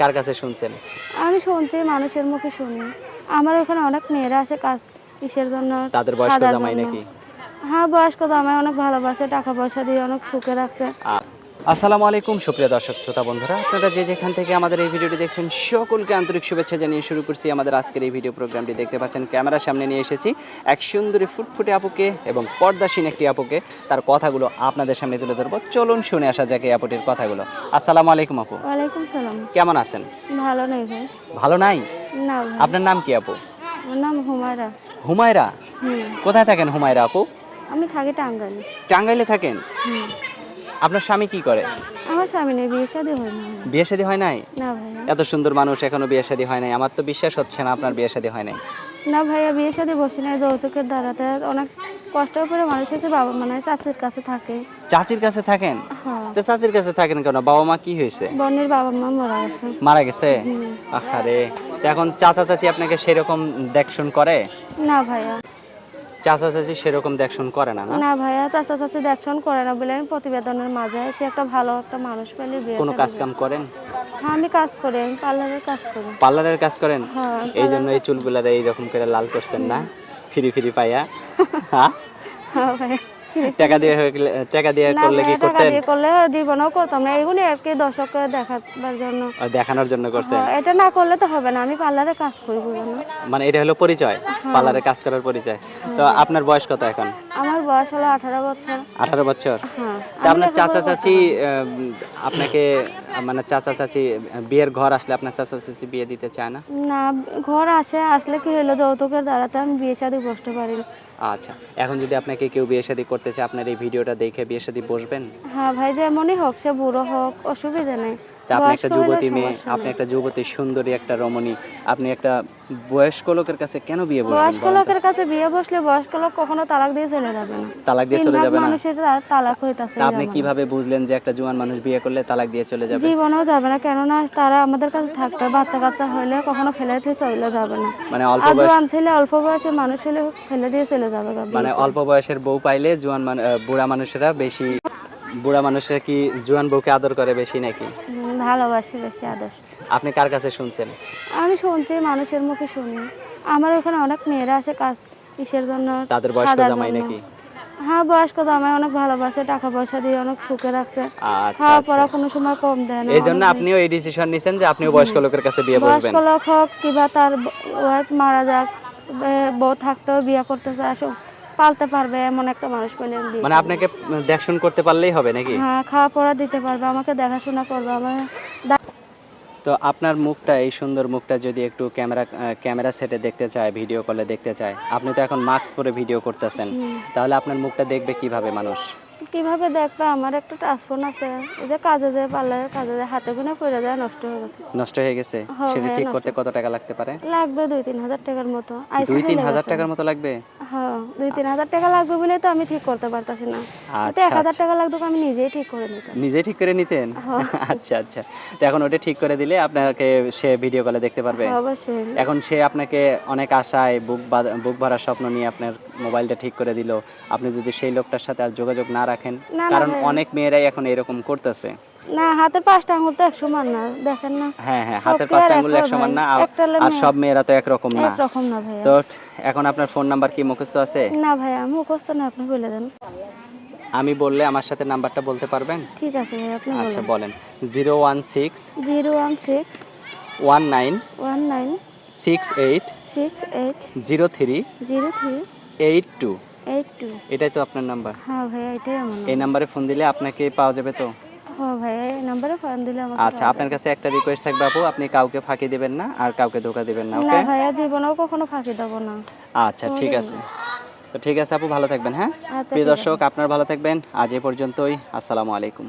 কার কাছে শুনছেন? আমি শুনছি মানুষের মুখে শুনি। আমার ওখানে অনেক মেয়েরা আসে কাজ কিসের জন্য তাদের বয়স্ক সাজার জামাই জন্য। নাকি? হ্যাঁ বয়স্ক জামাই অনেক ভালোবাসে টাকা পয়সা দিয়ে অনেক সুখে রাখছে আসসালামু আলাইকুম সুপ্রিয় দর্শক শ্রোতা বন্ধুরা। আপনারা যে যেখান থেকে আমাদের এই ভিডিওটি দেখছেন সকলকে আন্তরিক শুভেচ্ছা জানিয়ে শুরু করছি আমাদের আজকের এই ভিডিও প্রোগ্রামটি। দেখতে পাচ্ছেন ক্যামেরার সামনে নিয়ে এসেছি এক সুন্দরী ফুটফুটে আপুকে এবং পর্দাসীন একটি আপুকে। তার কথাগুলো আপনাদের সামনে তুলে ধরবো। চলুন শুনে আসা যাক এই আপুটির কথাগুলো। আসসালামু আলাইকুম আপু। ওয়ালাইকুম সালাম। কেমন আছেন? ভালো নেই ভাই। ভালো নাই? না আপনার নাম কি আপু? আমার নাম হুমায়রা। হুমায়রা? কোথায় থাকেন হুমায়রা আপু? আমি থাকি টাঙ্গাইলে। টাঙ্গাইলে থাকেন? হুম। আপনার স্বামী কি করে? আমার স্বামী নেই বিয়ে শাদী হয় না। বিয়ে শাদী হয় নাই? না ভাইয়া। এত সুন্দর মানুষ এখনও বিয়ে শাদী হয় নাই। আমার তো বিশ্বাস হচ্ছে না আপনার বিয়ে শাদী হয় নাই। না ভাইয়া বিয়ে শাদী বসি নাই যৌতুকের দ্বারাতে। অনেক কষ্ট করে মানুষ হচ্ছে বাবা মানে চাচির কাছে থাকে। চাচির কাছে থাকেন? হ্যাঁ। তো চাচির কাছে থাকেন কেন? বাবা মা কি হয়েছে? বোনের বাবা মা মারা গেছে। মারা গেছে? আহারে। তো এখন চাচা চাচি আপনাকে সেরকম দেখশন করে? না ভাইয়া। চাচা চাচি সেরকম দেখশন করে না না? ভাইয়া চাচা চাচি দেখশন করে না বলে আমি প্রতিবেদনের মাঝে আছি। একটা ভালো একটা মানুষ পেলে বিয়ে কোনো কাজ কাম করেন? হ্যাঁ আমি কাজ করি আমি পার্লারের কাজ করি। পার্লারের কাজ করেন? হ্যাঁ এই জন্য এই চুলগুলারে এইরকম করে লাল করছেন না? ফিরি ফিরি পাইয়া? হ্যাঁ? হ্যাঁ ভাইয়া। টাকা দিয়ে হয়ে টাকা দিয়ে করলে কি ভাইয়া টাকা দিয়ে করলে জীবনও করতাম না এগুলি আর কি দর্শক দেখাবার জন্য। দেখানোর জন্য করছেন হ্যাঁ, এটা না করলে তো হবে না আমি পার্লারে কাজ করি বুঝলেন মানে এটা হলো পরিচয়? পার্লারে কাজ করার পরিচয়। তো আপনার বয়স কত এখন? আমার বয়স হলো আঠারো বছর। আঠারো বছর। হ্যাঁ। তা আপনার চাচা চাচি আপনাকে মানে চাচা চাচি বিয়ের ঘর আসলে আপনার চাচা চাচি বিয়ে দিতে চায় না? না ঘর আসে আসলে কি হলো যৌতুকের দ্বারাতে আমি বিয়ে শাদী বসতে পারি আচ্ছা এখন যদি আপনাকে কেউ বিয়ে শাদী করতে চায় আপনার এই ভিডিওটা দেখে বিয়ে শাদী বসবেন? হ্যাঁ ভাই যেমনই হোক সে বুড়ো হোক অসুবিধা নেই। তা আপনি একটা যুবতী মেয়ে আপনি একটা যুবতী সুন্দরী একটা রমণী আপনি একটা বয়স্ক লোকের কাছে কেন বিয়ে বসবেন বয়স্ক লোকের কাছে বিয়ে বসলে বয়স্ক লোক কখনো তালাক দিয়ে চলে যাবে না। তালাক দিয়ে চলে যাবে না? মানুষের তার তালাক হইতাছে আপনি কীভাবে বুঝলেন যে একটা জোয়ান মানুষ বিয়ে করলে তালাক দিয়ে চলে যাবে? জীবনেও যাবে না কেননা তারা আমাদের কাছে থাকতে। বাচ্চা কাচ্চা হইলে কখনো ফেলে দিয়ে চলে যাবে না। মানে অল্প বয়স জোয়ান ছেলে অল্প বয়সের মানুষ হলে ফেলে দিয়ে চলে যাবে মানে অল্প বয়সের বউ পাইলে জোয়ান বুড়া মানুষেরা বেশি বুড়া মানুষেরা কি জোয়ান বউকে আদর করে বেশি নাকি? ভালোবাসি বেশি আদর্শ। আপনি কার কাছে শুনছেন? আমি শুনছি মানুষের মুখে শুনি। আমার ওখানে অনেক মেয়েরা আসে কাজ কিসের জন্য? তাদের বয়স্ক জামাই নাকি? হ্যাঁ বয়স্ক জামাই অনেক ভালোবাসে টাকা পয়সা দিয়ে অনেক সুখে রাখছে আচ্ছা খাওয়া আচ্ছা। পড়া কোনো সময় কম দেয় না এই জন্য আপনিও এই ডিসিশন নিছেন যে আপনিও বয়স্ক লোকের কাছে বিয়ে বসবেন বয়স্ক লোক হোক কিংবা তার ওয়াইফ মারা যাক বউ থাকতেও বিয়ে করতে চায় পালতে পারবে এমন একটা মানুষ পেলে আমি বিয়ে মানে করব। আপনাকে দেখশন করতে পারলেই হবে নাকি হ্যাঁ খাওয়া পড়া দিতে পারবে আমাকে দেখাশোনা করবে আমার দা- তো আপনার মুখটা এই সুন্দর মুখটা যদি একটু ক্যামেরা ক্যামেরা সেটে দেখতে চায় ভিডিও কলে দেখতে চায় আপনি তো এখন মাস্ক পরে ভিডিও করতেছেন তাহলে আপনার মুখটা দেখবে কীভাবে মানুষ কীভাবে দেখবে? আমার একটা টাচফোন আছে। এই যে কাজে যায় পার্লারের কাজে যায় হাতে গুনে পড়ে যায় নষ্ট হয়ে গেছে। নষ্ট হয়ে গেছে? সেটা ঠিক করতে কত টাকা লাগতে পারে? লাগবে দুই তিন হাজার টাকার মতো। দুই তিন হাজার। টাকার মতো লাগবে? হ্যাঁ দুই তিন হাজার টাকা লাগবে বলে তো আমি ঠিক করতে পারতাছি না। তো আচ্ছা এক হাজার টাকা লাগতো আমি নিজেই ঠিক করে নিতাম। নিজে ঠিক করে নিতেন? আচ্ছা আচ্ছা। তো এখন ওটা ঠিক করে দিলে আপনাকে সে ভিডিও কলে দেখতে পারবে। অবশ্যই। এখন সে আপনাকে অনেক আশায় বুক বুক ভরার স্বপ্ন নিয়ে আপনার মোবাইলটা ঠিক করে দিল। আপনি যদি সেই লোকটার সাথে আর যোগাযোগ না রাখেন কারণ অনেক মেয়েরাই এখন এরকম করতেছে। না হাতের পাঁচটা আঙ্গুল তো এক সমান না দেখেন না। হ্যাঁ হ্যাঁ হাতের পাঁচটা এক সমান না আর সব মেয়েরা তো একরকম না। একরকম না ভাই তো এখন আপনার ফোন নাম্বার কি মুখস্থ আছে? না ভাই মুখস্থ না আপনি বলে দেন। আমি বললে আমার সাথে নাম্বারটা বলতে পারবেন? ঠিক আছে ভাই আপনি আচ্ছা বলেন। 016 016 19 19 68 68 03 03 এইট টু। Eight two. এটাই তো আপনার নাম্বার। হ্যাঁ ভাইয়া এটাই আমার এই নাম্বারে ফোন দিলে আপনাকে পাওয়া যাবে তো? হ্যাঁ আচ্ছা আপনার কাছে একটা রিকোয়েস্ট থাকবে আপু আপনি কাউকে ফাঁকি দিবেন না আর কাউকে ধোকা দিবেন না না ওকে ভাইয়া জীবনেও কখনো ফাঁকি দেবো না। আচ্ছা ঠিক আছে। তো ঠিক আছে আপু ভালো থাকবেন হ্যাঁ? আচ্ছা প্রিয় দর্শক আপনার ভালো থাকবেন। আজ এ পর্যন্তই। আসসালামু আলাইকুম।